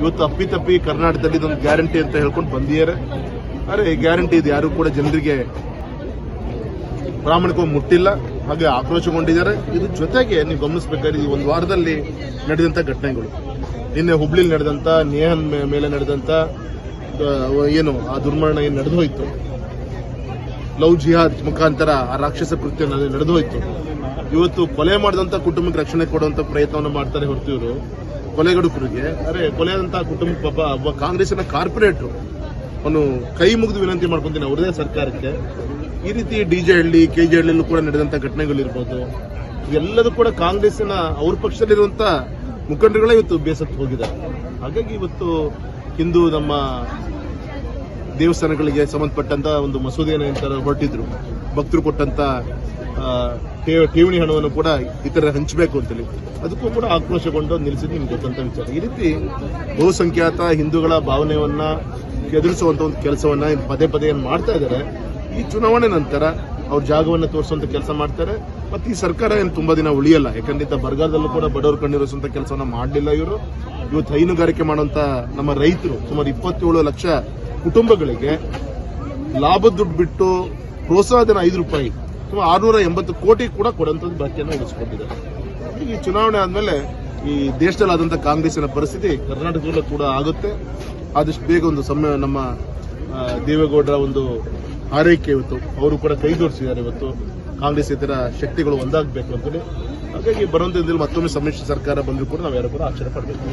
ಇವತ್ತು ಅಪ್ಪಿತಪ್ಪಿ ಕರ್ನಾಟಕದಲ್ಲಿ ಇದೊಂದು ಗ್ಯಾರಂಟಿ ಅಂತ ಹೇಳ್ಕೊಂಡು ಬಂದಿದ್ದಾರೆ. ಅರೆ ಗ್ಯಾರಂಟಿ ಇದು ಯಾರು ಕೂಡ ಜನರಿಗೆ ಪ್ರಾಮಾಣಿಕವಾಗಿ ಮುಟ್ಟಿಲ್ಲ. ಹಾಗೆ ಆಕ್ರೋಶಗೊಂಡಿದ್ದಾರೆ. ಇದ್ರ ಜೊತೆಗೆ ನೀವು ಗಮನಿಸಬೇಕಾದ್ರೆ ಈ ಒಂದು ವಾರದಲ್ಲಿ ನಡೆದಂತ ಘಟನೆಗಳು. ನಿನ್ನೆ ಹುಬ್ಳಿಲಿ ನಡೆದಂತ, ನೇಹನ್ ಮೇಲೆ ನಡೆದಂತ ಏನು, ಆ ದುರ್ಮರಣ ಏನು ನಡೆದು ಹೋಯ್ತು? ಲವ್ ಜಿಹಾದ್ ಮುಖಾಂತರ ಆ ರಾಕ್ಷಸ ಕೃತ್ಯ ನಡೆದು ಹೋಯ್ತು. ಇವತ್ತು ಕೊಲೆ ಮಾಡಿದಂತ ಕುಟುಂಬಕ್ಕೆ ರಕ್ಷಣೆ ಕೊಡುವಂತ ಪ್ರಯತ್ನವನ್ನು ಮಾಡ್ತಾರೆ ಹೊರತು ಇವರು. ಕೊಲೆಗಡುಕರಿಗೆ, ಅರೆ ಕೊಲೆಯಾದಂತ ಕುಟುಂಬ ಪಾಪ ಒಬ್ಬ ಕಾಂಗ್ರೆಸ್ಸಿನ ಕಾರ್ಪೊರೇಟ್ರು ಅವನು ಕೈ ಮುಗಿದು ವಿನಂತಿ ಮಾಡ್ಕೊಂತೀನಿ, ಅವರದೇ ಸರ್ಕಾರಕ್ಕೆ. ಈ ರೀತಿ ಡಿಜೆ ಹಳ್ಳಿ, ಕೆ ಜೆ ಹಳ್ಳಿಯಲ್ಲೂ ಕೂಡ ನಡೆದಂತ ಘಟನೆಗಳಿರ್ಬೋದು. ಇವೆಲ್ಲದೂ ಕೂಡ ಕಾಂಗ್ರೆಸ್ಸಿನ ಅವ್ರ ಪಕ್ಷದಲ್ಲಿರುವಂತ ಮುಖಂಡರುಗಳೇ ಇವತ್ತು ಬೇಸತ್ತು ಹೋಗಿದ್ದಾರೆ. ಹಾಗಾಗಿ ಇವತ್ತು ಹಿಂದೂ ನಮ್ಮ ದೇವಸ್ಥಾನಗಳಿಗೆ ಸಂಬಂಧಪಟ್ಟಂತ ಒಂದು ಮಸೂದೆಯನ್ನು ಹೊರಟಿದ್ರು. ಭಕ್ತರು ಕೊಟ್ಟಂತ ಠೇವಣಿ ಹಣವನ್ನು ಕೂಡ ಇತರ ಹಂಚಬೇಕು ಅಂತೇಳಿ. ಅದಕ್ಕೂ ಕೂಡ ಆಕ್ರೋಶಗೊಂಡು ನಿಲ್ಲಿಸಿದ್ದು ನಿಮ್ಗೆ ಗೊತ್ತಂತ ವಿಚಾರ. ಈ ರೀತಿ ಬಹುಸಂಖ್ಯಾತ ಹಿಂದೂಗಳ ಭಾವನೆಯನ್ನ ಎದುರಿಸುವಂತ ಒಂದು ಕೆಲಸವನ್ನ ಪದೇ ಪದೇ ಏನ್ ಮಾಡ್ತಾ ಇದ್ದಾರೆ, ಈ ಚುನಾವಣೆ ನಂತರ ಅವ್ರ ಜಾಗವನ್ನು ತೋರಿಸುವಂತ ಕೆಲಸ ಮಾಡ್ತಾರೆ. ಮತ್ತೆ ಈ ಸರ್ಕಾರ ಏನು ತುಂಬಾ ದಿನ ಉಳಿಯಲ್ಲ. ಯಾಕಂದ್ರೆ ಬರಗಾಲದಲ್ಲೂ ಕೂಡ ಬಡವರು ಕಣ್ಣಿರುವಂತ ಕೆಲಸವನ್ನ ಮಾಡಲಿಲ್ಲ ಇವರು. ಇವತ್ತು ಹೈನುಗಾರಿಕೆ ಮಾಡುವಂತ ನಮ್ಮ ರೈತರು ಸುಮಾರು ಇಪ್ಪತ್ತೇಳು ಲಕ್ಷ ಕುಟುಂಬಗಳಿಗೆ ಲಾಭ ದುಡ್ಡು ಬಿಟ್ಟು ಪ್ರೋತ್ಸಾಹಧನ ಐದು ರೂಪಾಯಿ ಸುಮಾರು ಆರ್ನೂರ ಎಂಬತ್ತು ಕೋಟಿ ಕೂಡ ಕೊಡುವಂಥದ್ದು ಬಾಕಿಯನ್ನು ಉಳಿಸಿಕೊಂಡಿದೆ ಈ ಚುನಾವಣೆ ಆದಮೇಲೆ ಈ ದೇಶದಲ್ಲಾದಂಥ ಕಾಂಗ್ರೆಸ್ಸಿನ ಪರಿಸ್ಥಿತಿ ಕರ್ನಾಟಕದಲ್ಲೂ ಕೂಡ ಆಗುತ್ತೆ. ಆದಷ್ಟು ಬೇಗ ಒಂದು ಸಮಯ ನಮ್ಮ ದೇವೇಗೌಡರ ಒಂದು ಆರೈಕೆ ಇವತ್ತು. ಅವರು ಕೂಡ ಕೈ ಜೋಡಿಸಿದ್ದಾರೆ ಇವತ್ತು. ಕಾಂಗ್ರೆಸ್ ಇತರ ಶಕ್ತಿಗಳು ಒಂದಾಗಬೇಕು ಅಂತೇಳಿ. ಹಾಗಾಗಿ ದಿನದಲ್ಲಿ ಮತ್ತೊಮ್ಮೆ ಸಮ್ಮಿಶ್ರ ಸರ್ಕಾರ ಬಂದರೂ ಕೂಡ ನಾವು ಯಾರು ಕೂಡ ಆಶ್ಚರ್ಯ ಪಡಬೇಕು.